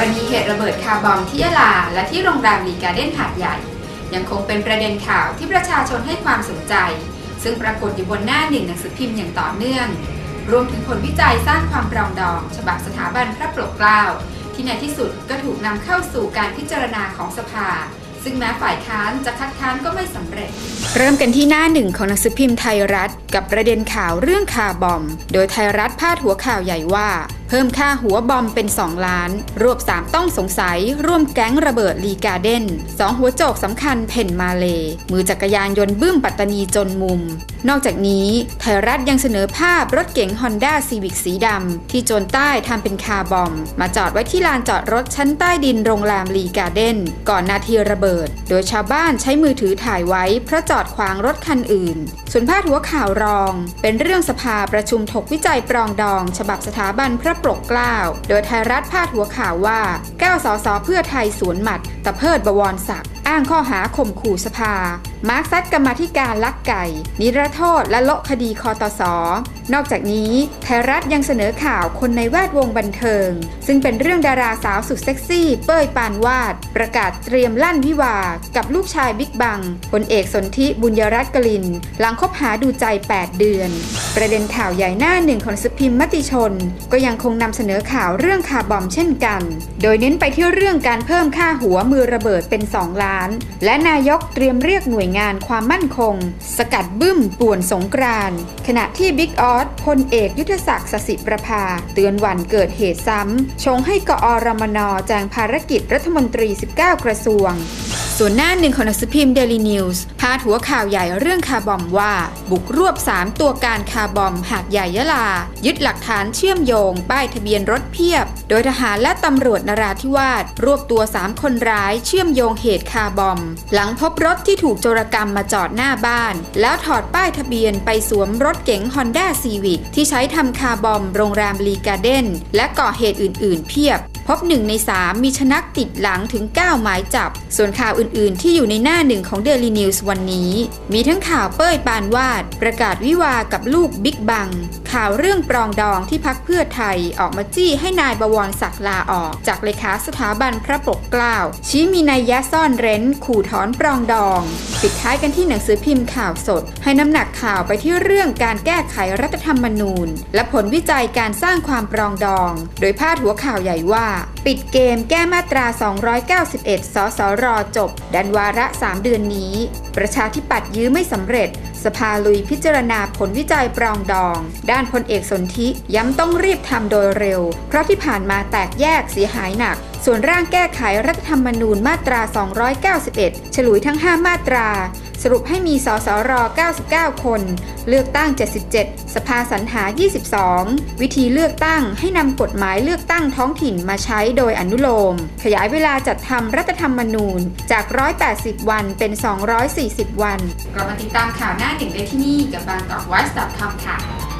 รณีเหตุระเบิดคาร์บอมที่ยะลา และที่โรงแรมลีการ์เด้นหาดใหญ่ ยังคงเป็นประเด็นข่าวที่ประชาชนให้ความสนใจ ซึ่งปรากฏอยู่บนหน้าหนึ่งหนังสือพิมพ์อย่างต่อเนื่อง รวมถึงผลวิจัยสร้างความปรองดอง ฉบับสถาบันพระปกเกล้า ที่ในที่สุดก็ถูกนำเข้าสู่การพิจารณาของสภาซึ่งแม้ฝ่ายค้านจะคัดค้านก็ไม่สำเร็จ เริ่มกันที่หน้าหนึ่งของหนังสือพิมพ์ไทยรัฐ กับประเด็นข่าวเรื่องคาร์บอม โดยไทยรัฐพาดหัวข่าวใหญ่ว่า พิ่มค่าหัวบอมเป็น 2 ล้าน รวบ 3 ต้องสงสัย ร่วมแก๊งระเบิดลีการ์เด้นสองหัวโจกสำคัญเพ่นมาเล มือจักรยานยนต์บึ้มปัตตานีจนมุม นอกจากนี้ ไทยรัฐยังเสนอภาพรถเก๋ง Honda Civic สีดำ ที่โจรใต้ทำเป็นคาร์บอม มาจอดไว้ที่ลานจอดรถชั้นใต้ดินโรงแรมลีการ์เด้น ก่อนนาทีระเบิด โดยชาวบ้านใช้มือถือถ่ายไว้ เพราะจอดขวางรถคันอื่น ส่วนพาดหัวข่าวรอง เป็นเรื่องสภาประชุมถกวิจัยปรองดอง ฉบับสถาบันพระปกเกล้า โดยไทยรัฐพาดหัวข่าวว่า 9 สสเพื่อไทยสวนหมัดตะเพิดบวรศักดิ์อ้างข้อหาข่มขู่สภา มาร์กซัดกรรมธิการลักไก่ นิรโทษและโละคดีคอตสนอกจากนี้ไทยรัฐยังเสนอข่าวคนในแวดวงบันเทิง ซึ่งเป็นเรื่องดาราสาวสุดเซ็กซี่ เป้ยปานวาด ประกาศเตรียมลั่นวิวา กับลูกชายบิ๊กบังพลเอกสนธิบุญยรัตน์กลิน หลังคบหาดูใจ 8 เดือน ประเด็นข่าวใหญ่หน้าหนึ่งของสพิมพ์มติชน ก็ยังคงนำเสนอข่าวเรื่องคาร์บอมเช่นกัน โดยเน้นไปที่เรื่องการเพิ่มค่าหัวมือระเบิดเป็น 2 ล้าน และนายกเตรียมเรียกหน่วยงานความมั่นคง สกัดบึ้มป่วนสงกรานขณะที่บิ๊กออสพลเอกยุทธศักดิ์สสิประภา เตือนวันเกิดเหตุซ้ำชงให้กอรมนแจงภารกิจรัฐมนตรี 19 กระทรวง ส่วนหน้าหนึ่งของหนังสือพิมพ์เดลีนิวส์พาดหัวข่าวใหญ่เรื่องคาร์บอมว่า บุกรวบ 3 ตัวการคาร์บอมหาดใหญ่ยะลา ยึดหลักฐานเชื่อมโยง ป้ายทะเบียนรถเพียบ โดยทหารและตำรวจนราธิวาสรวบตัว 3 คนร้ายเชื่อมโยงเหตุคาร์บอม หลังพบรถที่ถูกโจรกรรมมาจอดหน้าบ้าน แล้วถอดป้ายทะเบียนไปสวมรถเก๋ง Honda Civic ที่ใช้ทำคาร์บอมโรงแรมลีการ์เด้นและก่อเหตุอื่น ๆ เพียบ พบหนึ่งใน 3 มีชนักติดหลังถึง 9 หมายจับ ส่วนข่าวอื่นๆ ที่อยู่ในหน้าหนึ่งของ Daily News วันนี้ มีทั้งข่าวเป้ยปานวาด ประกาศวิวากับลูกบิ๊กบัง ข่าวเรื่องปรองดองที่พักเพื่อไทยออกมาจี้ให้นายบวรศักดิ์ลาออก จากเลขาสถาบันพระปกเกล้า ชี้มีนัยยะซ่อนเร้น ขู่ถอนปรองดอง ปิดท้ายกันที่หนังสือพิมพ์ข่าวสด ให้น้ำหนักข่าวไปที่เรื่องการแก้ไขรัฐธรรมนูญ และผลวิจัยการสร้างความปรองดอง โดยพาดหัวข่าวใหญ่ว่าปิดเกมแก้มาตรา 291 สสร จบ ดันวาระ 3 เดือนนี้ ประชาธิปัตย์ยื้อไม่สำเร็จ สภาลุยพิจารณาผลวิจัยปรองดอง ด้านพลเอกสนธิย้ำต้องรีบทำโดยเร็ว เพราะที่ผ่านมาแตกแยกเสียหายหนัก ส่วนร่างแก้ไขรัฐธรรมนูญมาตรา 291 ฉลุยทั้ง 5 มาตรา สรุปให้มีสสร 99 คน เลือกตั้ง 77 สภาสรรหา 22 วิธีเลือกตั้งให้นำกฎหมายเลือกตั้งท้องถิ่นมาใช้โดยอนุโลม ขยายเวลาจัดทำรัฐธรรมนูญจาก 180 วันเป็น 240 วันกลับมาติดตามข่าวหน้าหนึ่งได้ที่นี่กับบางกอกไวส์ดอทคอมค่ะ